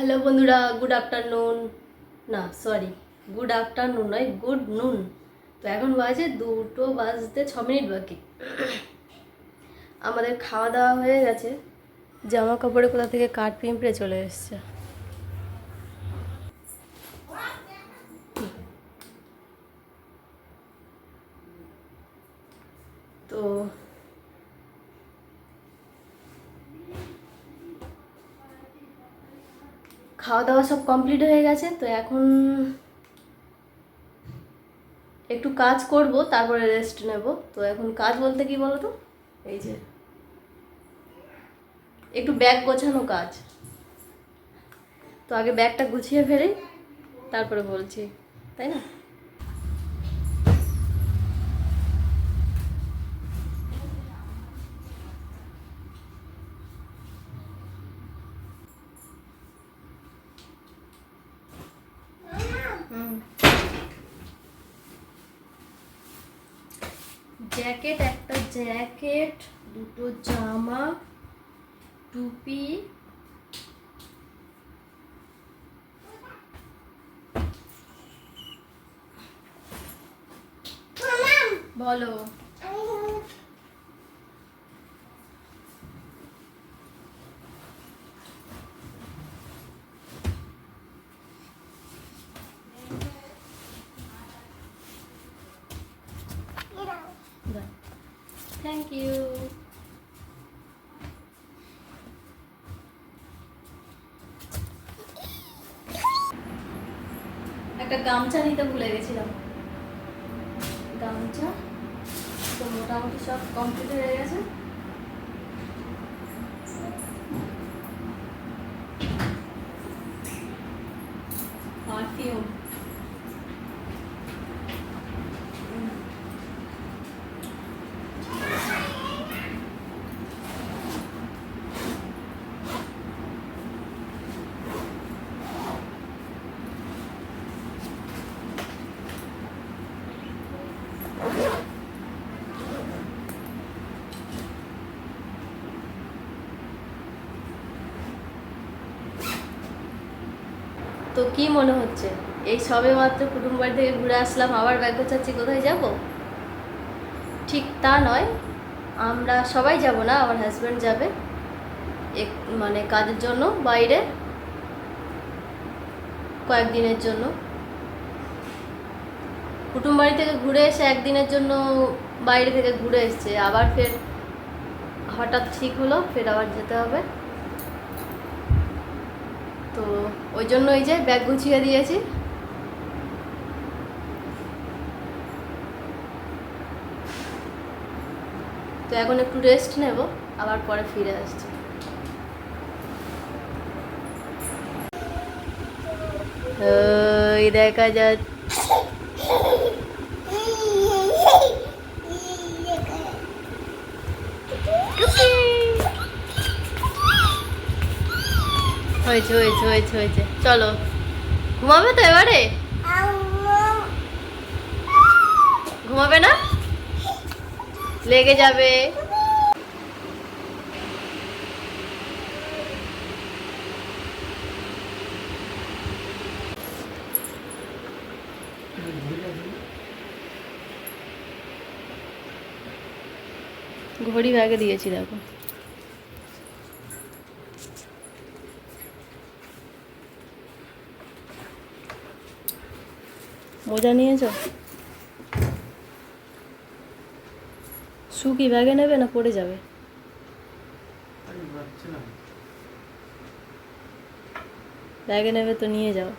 Hello বন্ধুরা good afternoon না sorry good afternoon নয় গুড নুন তো এখন বাজে দুটো বাজতে ছ মিনিট বাকি। আমাদের খাওয়া দাওয়া হয়ে গেছে। জামা কাপড়ে কোথা থেকে কাঠ পিঁপড়ে চলে এসছে। তো খাওয়া দাওয়া সব কমপ্লিট হয়ে গেছে, তো এখন একটু কাজ করব, তারপরে রেস্ট নেব। তো এখন কাজ বলতে কি বলো তো এই যে, একটু ব্যাগ গোছানো কাজ। তো আগে ব্যাগটা গুছিয়ে ফেলি, তারপরে বলছি, তাই না হুম জ্যাকেট একটা জ্যাকেট দুটো জামা টুপি। বলো। একটা গামছা নিতে ভুলে গেছিলাম। গামছা? তো মোটামুটি সব কমপ্লিট হয়ে গেছে। পারফিউম তো কি মনে হচ্ছে? এই সবে মাত্র কুটুম বাড়ি থেকে ঘুরে আসলাম, আবার ব্যাগ গোছাচ্ছি কোথায় যাব? ঠিক তা নয়, আমরা সবাই যাব না, আমার হাজব্যান্ড যাবে, এক মানে কাজের জন্য? বাইরে? কয়েকদিনের জন্য। কুটুম বাড়ি থেকে ঘুরে এসে একদিনের জন্য বাইরে থেকে ঘুরে এসছে, আবার ফের হঠাৎ ঠিক হলো, ফের আবার যেতে হবে। তো ওই জন্য ওই যে ব্যাগ গুছিয়ে দিয়েছি। তো এখন একটু রেস্ট নেব, আবার পরে ফিরে আসছি। দেখা যাচ্ছে হয়েছে হয়েছে হয়েছে হয়েছে। চলো। ঘুমাবে তো এবারে? ঘুমাবে না? লেগে যাবে। ঘড়ি ব্যাগে দিয়েছি, দেখো। মোজা নিয়েছ? শু কি ব্যাগে নেবে না পড়ে যাবে? ব্যাগে নেবে তো নিয়ে যাও।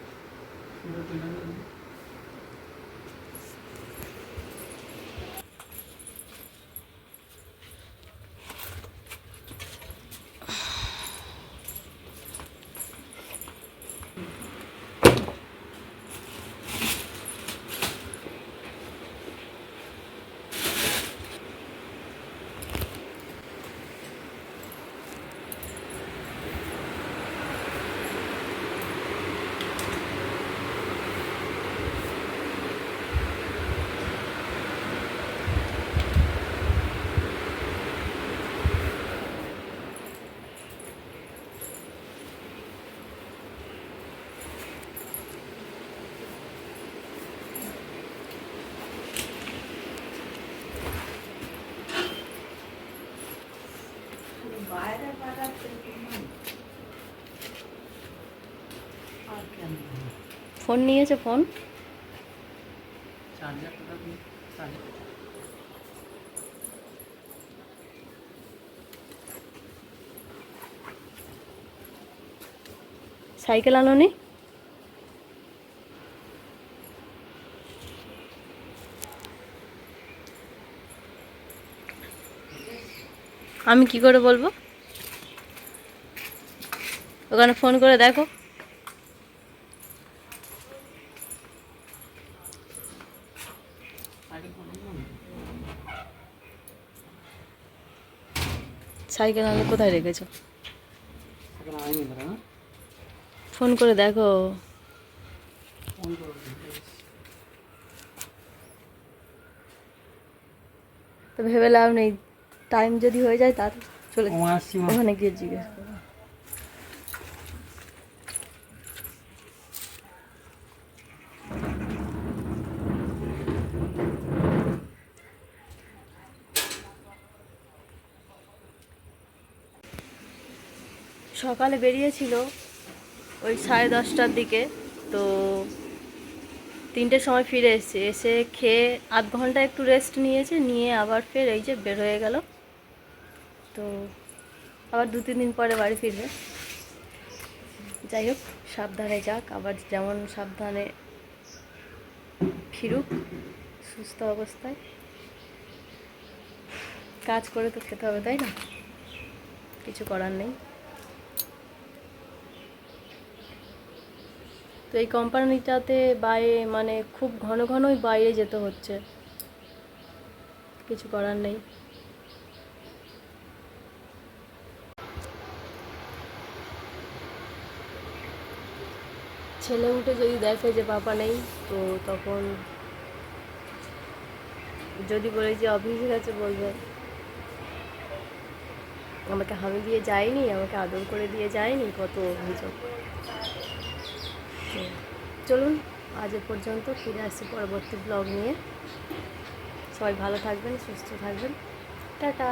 ফোন নিয়েছে ফোন? সাইকেল আনোনি আমি কি করে বলব? ওখানে ফোন করে দেখো। সাইকেল আনো কোথায় রেখেছো? ফোন করে দেখো। তো ভেবে লাভ নেই। টাইম যদি হয়ে যায় তার চলে আসছি ওখানে গিয়ে জিজ্ঞেস করব সকালে বেরিয়েছিল ওই সাড়ে দশটার দিকে, তো তিনটের সময় ফিরে এসছে। এসে খেয়ে আধ ঘণ্টা একটু রেস্ট নিয়েছে, নিয়ে আবার ফের এই যে বের হয়ে গেল। তো আবার দু তিন দিন পরে বাড়ি ফিরবে। যাই হোক, সাবধানে যাক, আবার যেমন সাবধানে ফিরুক, সুস্থ অবস্থায়। কাজ করে তো খেতে হবে, তাই না? কিছু করার নেই। তো এই কোম্পানিটাতে বাইরে মানে খুব ঘন ঘনই বাইরে যেতে হচ্ছে। কিছু করার নেই। ছেলে উঠে যদি দেখে যে পাপা নেই, তো তখন যদি বলে যে অফিসে গেছে বলবে, আমাকে হামি দিয়ে যায়নি, আমাকে আদর করে দিয়ে যায়নি, কত অভিযোগ। তো চলুন, আজ এ পর্যন্ত ফিরে আসছি পরবর্তী ব্লগ নিয়ে। সবাই ভালো থাকবেন, সুস্থ থাকবেন। টাটা।